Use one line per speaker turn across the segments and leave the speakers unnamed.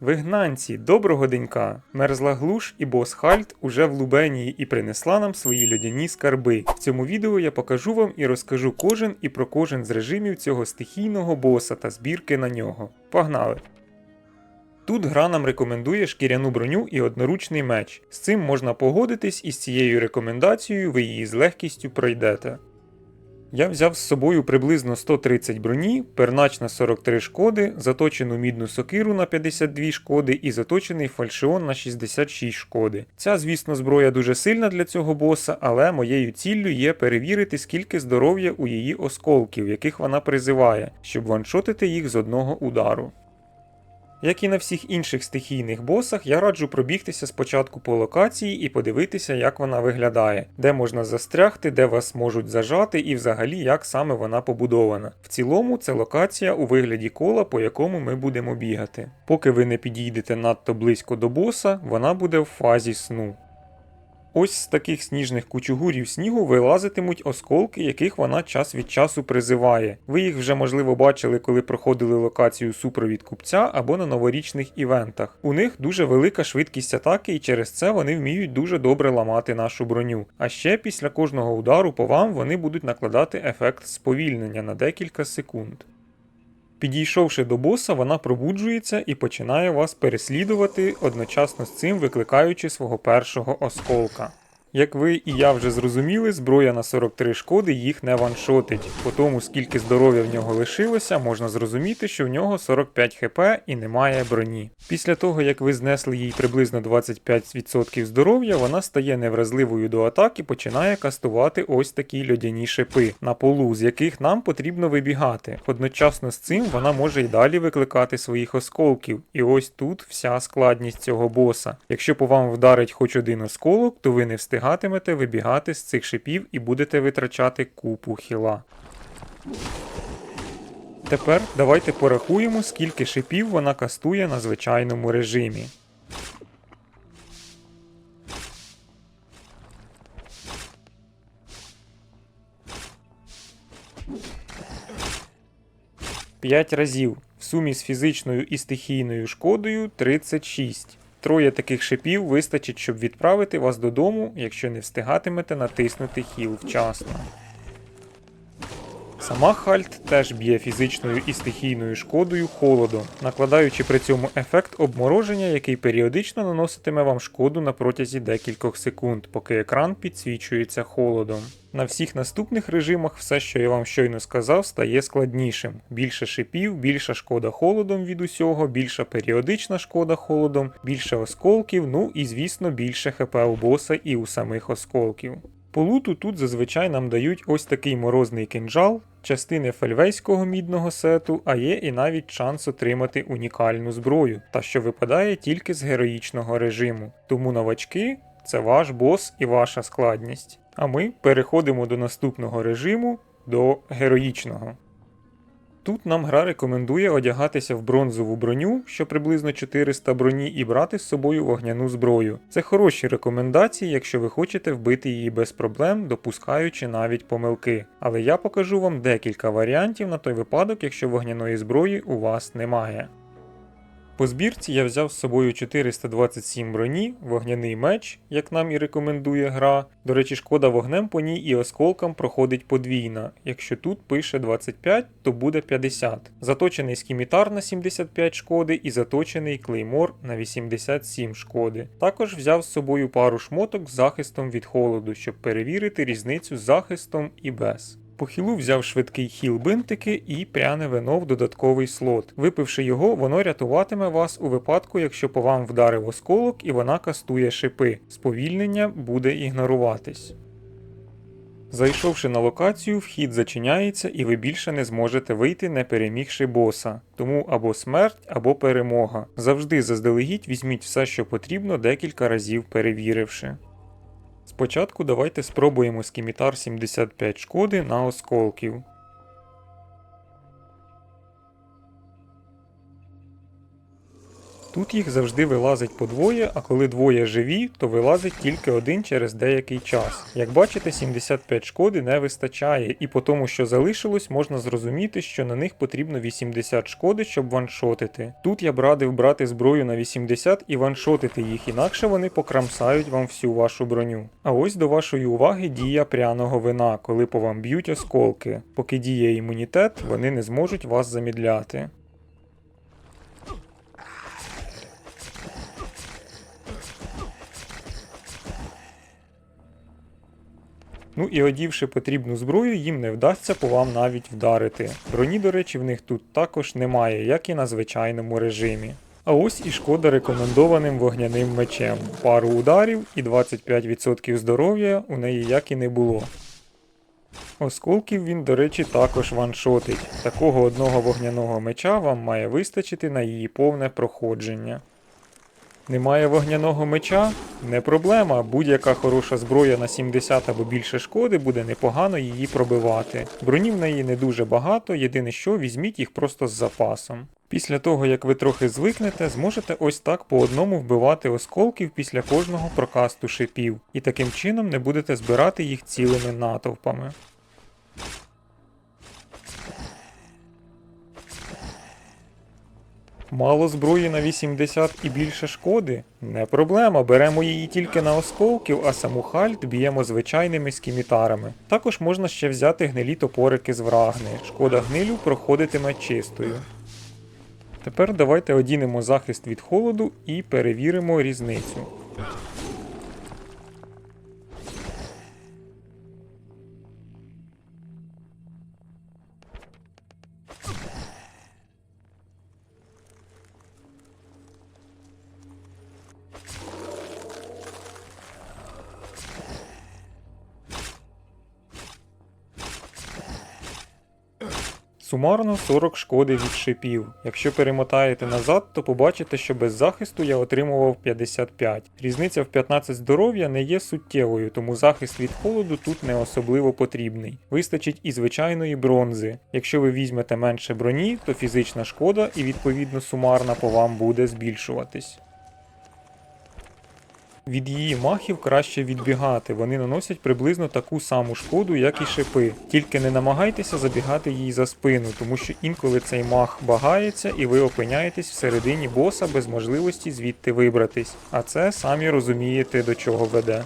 Вигнанці, доброго денька! Мерзла глуш і бос Хальт уже в Лубенії і принесла нам свої льодяні скарби. В цьому відео я покажу вам і розкажу кожен і про кожен з режимів цього стихійного боса та збірки на нього. Погнали! Тут гра нам рекомендує шкіряну броню і одноручний меч. З цим можна погодитись і з цією рекомендацією ви її з легкістю пройдете. Я взяв з собою приблизно 130 броні, пернач на 43 шкоди, заточену мідну сокиру на 52 шкоди і заточений фальшион на 66 шкоди. Ця, звісно, зброя дуже сильна для цього боса, але моєю ціллю є перевірити, скільки здоров'я у її осколків, яких вона призиває, щоб ваншотити їх з одного удару. Як і на всіх інших стихійних босах, я раджу пробігтися спочатку по локації і подивитися, як вона виглядає, де можна застрягти, де вас можуть зажати, і взагалі як саме вона побудована. В цілому, це локація у вигляді кола, по якому ми будемо бігати. Поки ви не підійдете надто близько до боса, вона буде в фазі сну. Ось з таких сніжних кучугурів снігу вилазитимуть осколки, яких вона час від часу призиває. Ви їх вже можливо бачили, коли проходили локацію супровід купця або на новорічних івентах. У них дуже велика швидкість атаки, і через це вони вміють дуже добре ламати нашу броню. А ще після кожного удару по вам вони будуть накладати ефект сповільнення на декілька секунд. Підійшовши до боса, вона пробуджується і починає вас переслідувати, одночасно з цим викликаючи свого першого осколка. Як ви і я вже зрозуміли, зброя на 43 шкоди їх не ваншотить. По тому, скільки здоров'я в нього лишилося, можна зрозуміти, що в нього 45 хп і немає броні. Після того, як ви знесли їй приблизно 25% здоров'я, вона стає невразливою до атак і починає кастувати ось такі льодяні шипи на полу, з яких нам потрібно вибігати. Одночасно з цим вона може й далі викликати своїх осколків. І ось тут вся складність цього боса. Якщо по вам вдарить хоч один осколок, то ви не встигатимете вибігати з цих шипів і будете витрачати купу хіла. Тепер давайте порахуємо, скільки шипів вона кастує на звичайному режимі. П'ять разів. В сумі з фізичною і стихійною шкодою 36. Троє таких шипів вистачить, щоб відправити вас додому, якщо не встигатимете натиснути хіл вчасно. Сама Хальт теж б'є фізичною і стихійною шкодою холодом, накладаючи при цьому ефект обмороження, який періодично наноситиме вам шкоду на протязі декількох секунд, поки екран підсвічується холодом. На всіх наступних режимах все, що я вам щойно сказав, стає складнішим. Більше шипів, більша шкода холодом від усього, більша періодична шкода холодом, більше осколків, ну і звісно більше хп у боса і у самих осколків. По луту тут зазвичай нам дають ось такий морозний кинджал, частини фельвейського мідного сету, а є і навіть шанс отримати унікальну зброю, та що випадає тільки з героїчного режиму. Тому новачки це ваш бос і ваша складність. А ми переходимо до наступного режиму, до героїчного. Тут нам гра рекомендує одягатися в бронзову броню, що приблизно 400 броні, і брати з собою вогняну зброю. Це хороші рекомендації, якщо ви хочете вбити її без проблем, допускаючи навіть помилки. Але я покажу вам декілька варіантів на той випадок, якщо вогняної зброї у вас немає. По збірці я взяв з собою 427 броні, вогняний меч, як нам і рекомендує гра. До речі, шкода вогнем по ній і осколкам проходить подвійна. Якщо тут пише 25, то буде 50. Заточений скімітар на 75 шкоди і заточений клеймор на 87 шкоди. Також взяв з собою пару шмоток з захистом від холоду, щоб перевірити різницю з захистом і без. По хілу взяв швидкий хіл бинтики і пряне вино в додатковий слот. Випивши його, воно рятуватиме вас у випадку, якщо по вам вдарив осколок і вона кастує шипи. Сповільнення буде ігноруватись. Зайшовши на локацію, вхід зачиняється і ви більше не зможете вийти, не перемігши боса. Тому або смерть, або перемога. Завжди заздалегідь візьміть все, що потрібно, декілька разів перевіривши. Спочатку давайте спробуємо скімітар 75 шкоди на осколків. Тут їх завжди вилазить по двоє, а коли двоє живі, то вилазить тільки один через деякий час. Як бачите, 75 шкоди не вистачає, і по тому, що залишилось, можна зрозуміти, що на них потрібно 80 шкоди, щоб ваншотити. Тут я б радив брати зброю на 80 і ваншотити їх, інакше вони покрамсають вам всю вашу броню. А ось до вашої уваги дія пряного вина, коли по вам б'ють осколки. Поки діє імунітет, вони не зможуть вас замідляти. Ну і одівши потрібну зброю, їм не вдасться по вам навіть вдарити. Броні, до речі, в них тут також немає, як і на звичайному режимі. А ось і шкода рекомендованим вогняним мечем. Пару ударів і 25% здоров'я у неї як і не було. Осколків він, до речі, також ваншотить. Такого одного вогняного меча вам має вистачити на її повне проходження. Немає вогняного меча? Не проблема. Будь-яка хороша зброя на 70 або більше шкоди буде непогано її пробивати. Броні в неї не дуже багато, єдине що візьміть їх просто з запасом. Після того, як ви трохи звикнете, зможете ось так по одному вбивати осколків після кожного прокасту шипів, і таким чином не будете збирати їх цілими натовпами. Мало зброї на 80 і більше шкоди? Не проблема, беремо її тільки на осколків, а саму хальт б'ємо звичайними скімітарами. Також можна ще взяти гнилі топорики з врагни. Шкода гнилю проходитиме чистою. Тепер давайте одінемо захист від холоду і перевіримо різницю. Сумарно 40 шкоди від шипів. Якщо перемотаєте назад, то побачите, що без захисту я отримував 55. Різниця в 15 здоров'я не є суттєвою, тому захист від холоду тут не особливо потрібний. Вистачить і звичайної бронзи. Якщо ви візьмете менше броні, то фізична шкода і відповідно сумарна по вам буде збільшуватись. Від її махів краще відбігати, вони наносять приблизно таку саму шкоду, як і шипи. Тільки не намагайтеся забігати їй за спину, тому що інколи цей мах багається і ви опиняєтесь всередині боса без можливості звідти вибратись. А це самі розумієте до чого веде.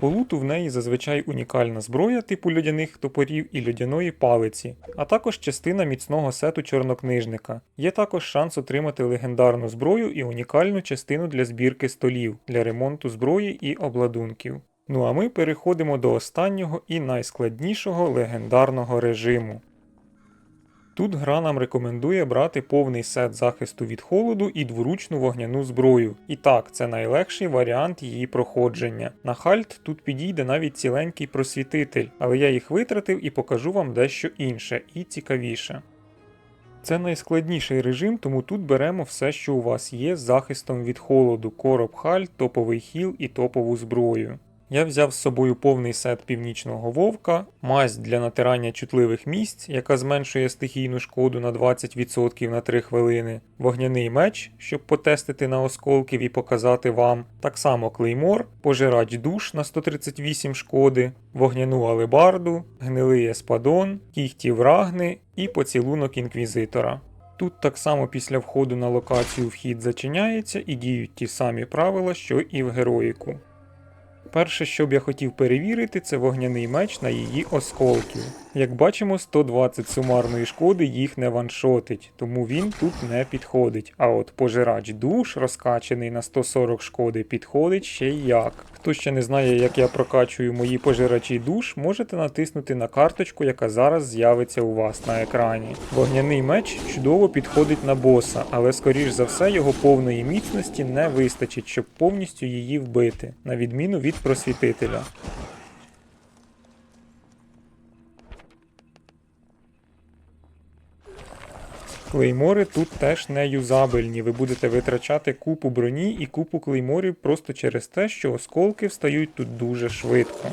По луту в неї зазвичай унікальна зброя типу льодяних топорів і льодяної палиці, а також частина міцного сету чорнокнижника. Є також шанс отримати легендарну зброю і унікальну частину для збірки столів, для ремонту зброї і обладунків. Ну а ми переходимо до останнього і найскладнішого легендарного режиму. Тут гра нам рекомендує брати повний сет захисту від холоду і дворучну вогняну зброю. І так, це найлегший варіант її проходження. На хальт тут підійде навіть ціленький просвітитель, але я їх витратив і покажу вам дещо інше і цікавіше. Це найскладніший режим, тому тут беремо все, що у вас є з захистом від холоду, короб хальт, топовий хіл і топову зброю. Я взяв з собою повний сет північного вовка, мазь для натирання чутливих місць, яка зменшує стихійну шкоду на 20% на 3 хвилини, вогняний меч, щоб потестити на осколків і показати вам, так само клеймор, пожирач душ на 138 шкоди, вогняну алебарду, гнилий еспадон, кіхті врагни і поцілунок інквізитора. Тут так само після входу на локацію вхід зачиняється і діють ті самі правила, що і в героїку. Перше, що б я хотів перевірити, це вогняний меч на її осколків. Як бачимо, 120 сумарної шкоди їх не ваншотить, тому він тут не підходить. А от пожирач душ, розкачений на 140 шкоди, підходить ще як. Хто ще не знає, як я прокачую мої пожирачі душ, можете натиснути на карточку, яка зараз з'явиться у вас на екрані. Вогняний меч чудово підходить на боса, але скоріш за все його повної міцності не вистачить, щоб повністю її вбити, на відміну від просвітителя. Клеймори тут теж не юзабельні. Ви будете витрачати купу броні і купу клейморів просто через те, що осколки встають тут дуже швидко.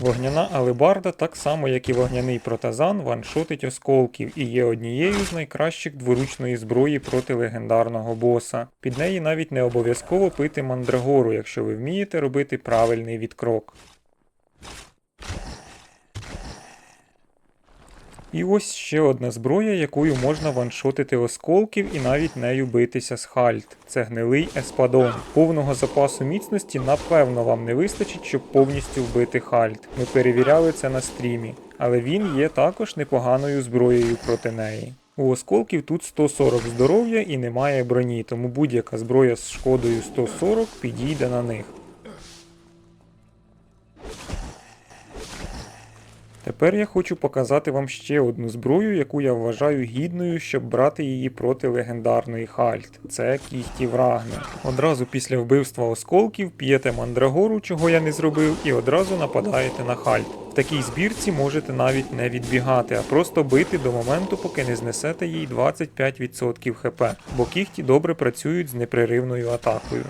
Вогняна алебарда, так само як і вогняний протазан, ваншотить осколків і є однією з найкращих дворучної зброї проти легендарного боса. Під неї навіть не обов'язково пити мандрагору, якщо ви вмієте робити правильний відкрок. І ось ще одна зброя, якою можна ваншотити осколків і навіть нею битися з хальт. Це гнилий еспадон. Повного запасу міцності напевно вам не вистачить, щоб повністю вбити хальт. Ми перевіряли це на стрімі, але він є також непоганою зброєю проти неї. У осколків тут 140 здоров'я і немає броні, тому будь-яка зброя з шкодою 140 підійде на них. Тепер я хочу показати вам ще одну зброю, яку я вважаю гідною, щоб брати її проти легендарної Хальт. Це кіхті Врагни. Одразу після вбивства осколків п'єте мандрагору, чого я не зробив, і одразу нападаєте на Хальт. В такій збірці можете навіть не відбігати, а просто бити до моменту, поки не знесете їй 25% хп, бо кіхті добре працюють з непреривною атакою.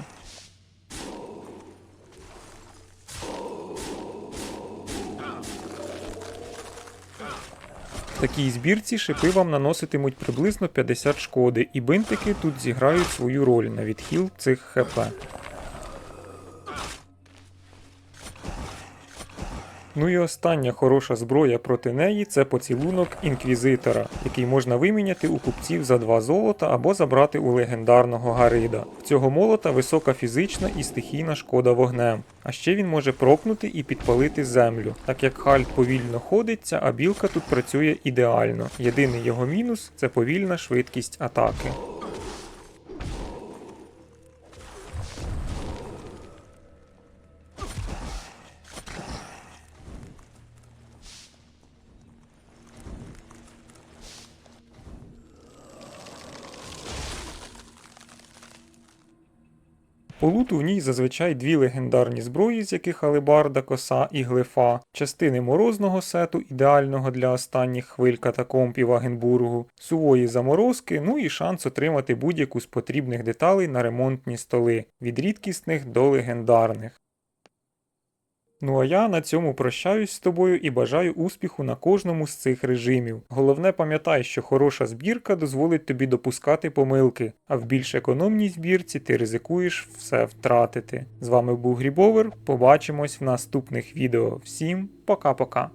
Такій збірці шипи вам наноситимуть приблизно 50 шкоди, і бинтики тут зіграють свою роль на відхил цих ХП. Ну і остання хороша зброя проти неї це поцілунок інквізитора, який можна виміняти у купців за 2 золота або забрати у легендарного Гарида. В цього молота висока фізична і стихійна шкода вогнем. А ще він може прокнути і підпалити землю. Так як Хальт повільно ходиться, а білка тут працює ідеально. Єдиний його мінус це повільна швидкість атаки. По луту в ній зазвичай дві легендарні зброї, з яких алебарда, коса і глифа, частини морозного сету, ідеального для останніх хвиль катакомб Агенбургу, сувої заморозки, ну і шанс отримати будь-яку з потрібних деталей на ремонтні столи, від рідкісних до легендарних. Ну а я на цьому прощаюсь з тобою і бажаю успіху на кожному з цих режимів. Головне пам'ятай, що хороша збірка дозволить тобі допускати помилки, а в більш економній збірці ти ризикуєш все втратити. З вами був Грібовер. Побачимось в наступних відео. Всім пока-пока.